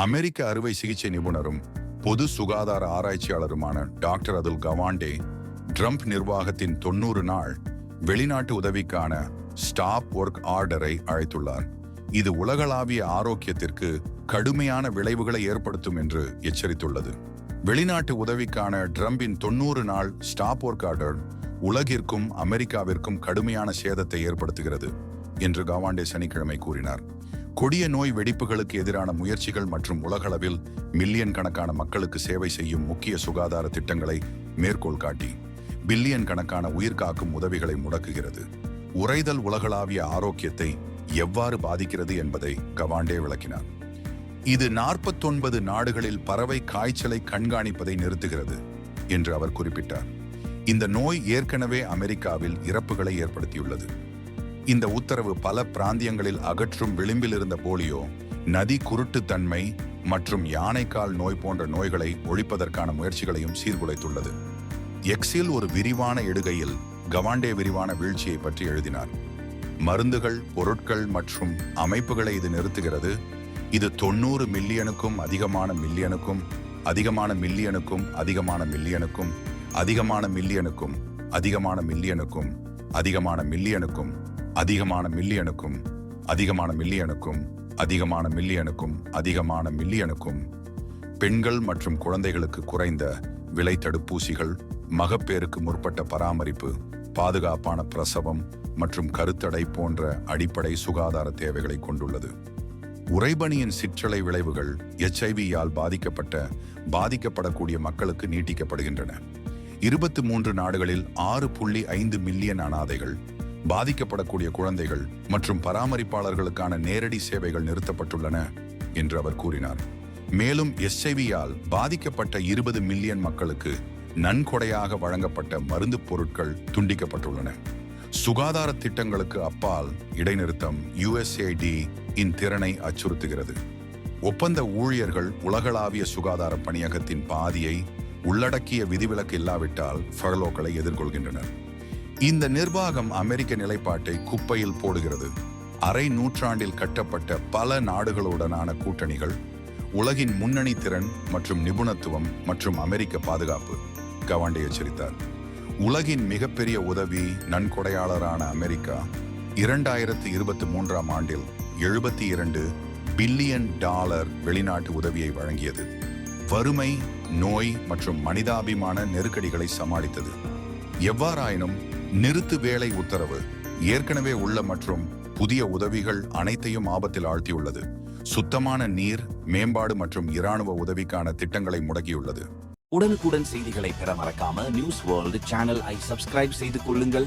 அமெரிக்க அறுவை சிகிச்சை நிபுணரும் பொது சுகாதார ஆராய்ச்சியாளருமான டாக்டர் அதுல் கவாண்டே ட்ரம்ப் நிர்வாகத்தின் தொண்ணூறு நாள் வெளிநாட்டு உதவிக்கான ஸ்டாப் ஒர்க் ஆர்டரை அழைத்துள்ளார். இது உலகளாவிய ஆரோக்கியத்திற்கு கடுமையான விளைவுகளை ஏற்படுத்தும் என்று எச்சரித்துள்ளது. வெளிநாட்டு உதவிக்கான ட்ரம்பின் தொண்ணூறு நாள் ஸ்டாப் ஒர்க் ஆர்டர் உலகிற்கும் அமெரிக்காவிற்கும் கடுமையான சேதத்தை ஏற்படுத்துகிறது என்று கவாண்டே சனிக்கிழமை கூறினார். கொடிய நோய் வெடிப்புகளுக்கு எதிரான முயற்சிகள் மற்றும் உலகளவில் மில்லியன் கணக்கான மக்களுக்கு சேவை செய்யும் முக்கிய சுகாதார திட்டங்களை மேற்கோள் காட்டி பில்லியன் கணக்கான உயிர்காக்கும் உதவிகளை முடக்குகிறது. உறைதல் உலகளாவிய ஆரோக்கியத்தை எவ்வாறு பாதிக்கிறது என்பதை கவாண்டே விளக்கினார். இது நாற்பத்தொன்பது நாடுகளில் பறவை காய்ச்சலை கண்காணிப்பதை நிறுத்துகிறது என்று அவர் குறிப்பிட்டார். இந்த நோய் ஏற்கனவே அமெரிக்காவில் இறப்புகளை ஏற்படுத்தியுள்ளது. இந்த உத்தரவு பல பிராந்தியங்களில் அகற்றும் விளிம்பில் இருந்த போலியோ நதி குருட்டுத்தன்மை மற்றும் யானைக்கால் நோய் போன்ற நோய்களை ஒழிப்பதற்கான முயற்சிகளையும் சீர்குலைத்துள்ளது. எக்ஸில் ஒரு விரிவான எடுகையில் கவாண்டே விரிவான வீழ்ச்சியை பற்றி எழுதினார். மருந்துகள் பொருட்கள் மற்றும் அமைப்புகளை இது நிறுத்துகிறது. இது தொண்ணூறு மில்லியனுக்கும் அதிகமான மில்லியனுக்கும் அதிகமான மில்லியனுக்கும் அதிகமான மில்லியனுக்கும் அதிகமான மில்லியனுக்கும் அதிகமான மில்லியனுக்கும் அதிகமான மில்லியனுக்கும் அதிகமான மில்லியனுக்கும் அதிகமான மில்லியனுக்கும் அதிகமான மில்லியனுக்கும் அதிகமான மில்லியனுக்கும் பெண்கள் மற்றும் குழந்தைகளுக்கு குறைந்த விலை தடுப்பூசிகள் மகப்பேருக்கு முற்பட்ட பராமரிப்பு பாதுகாப்பான பிரசவம் மற்றும் கருத்தடை போன்ற அடிப்படை சுகாதார தேவைகளை கொண்டுள்ளது. உறைபனியின் சிற்றலை விளைவுகள் எச்ஐவியால் பாதிக்கப்பட்ட பாதிக்கப்படக்கூடிய மக்களுக்கு நீட்டிக்கப்படுகின்றன. இருபத்தி மூன்று நாடுகளில் ஆறு புள்ளி ஐந்து மில்லியன் அனாதைகள் பாதிக்கப்படக்கூடிய குழந்தைகள் மற்றும் பராமரிப்பாளர்களுக்கான நேரடி சேவைகள் நிறுத்தப்பட்டுள்ளன என்று அவர் கூறினார். மேலும் எஸ்ஐவியால் பாதிக்கப்பட்ட இருபது மில்லியன் மக்களுக்கு நன்கொடையாக வழங்கப்பட்ட மருந்து பொருட்கள் துண்டிக்கப்பட்டுள்ளன. சுகாதார திட்டங்களுக்கு அப்பால் இடைநிறுத்தம் யுஎஸ்ஏடி இன் திறனை அச்சுறுத்துகிறது. ஒப்பந்த ஊழியர்கள் உலகளாவிய சுகாதார பணியகத்தின் பாதியை உள்ளடக்கிய விதிவிலக்கு இல்லாவிட்டால் ஃபர்லோக்களை எதிர்கொள்கின்றனர். இந்த நிர்வாகம் அமெரிக்க நிலைப்பாட்டை குப்பையில் போடுகிறது. அரை நூற்றாண்டில் கட்டப்பட்ட பல நாடுகளுடனான கூட்டணிகள் உலகின் முன்னணி திறன் மற்றும் நிபுணத்துவம் மற்றும் அமெரிக்க பாதுகாப்பு. கவாண்டே எச்சரித்தார். உலகின் மிகப்பெரிய உதவி நன்கொடையாளரான அமெரிக்கா இரண்டாயிரத்து இருபத்தி மூன்றாம் ஆண்டில் எழுபத்தி இரண்டு பில்லியன் டாலர் வெளிநாட்டு உதவியை வழங்கியது. வறுமை நோய் மற்றும் மனிதாபிமான நெருக்கடிகளை சமாளித்தது. எவ்வாறாயினும் நிறுத்து வேலை உத்தரவு. ஏற்கனவே உள்ள மற்றும் புதிய உதவிகள் அனைத்தையும் ஆபத்தில் ஆழ்த்தியுள்ளது. சுத்தமான நீர் மேம்பாடு மற்றும் இராணுவ உதவிக்கான திட்டங்களை முடக்கியுள்ளது. உடனுக்குடன் செய்திகளை பெற மறக்காம நியூஸ் வேர்ல்டு சேனல் ஐ சப்ஸ்கிரைப் செய்து கொள்ளுங்கள்.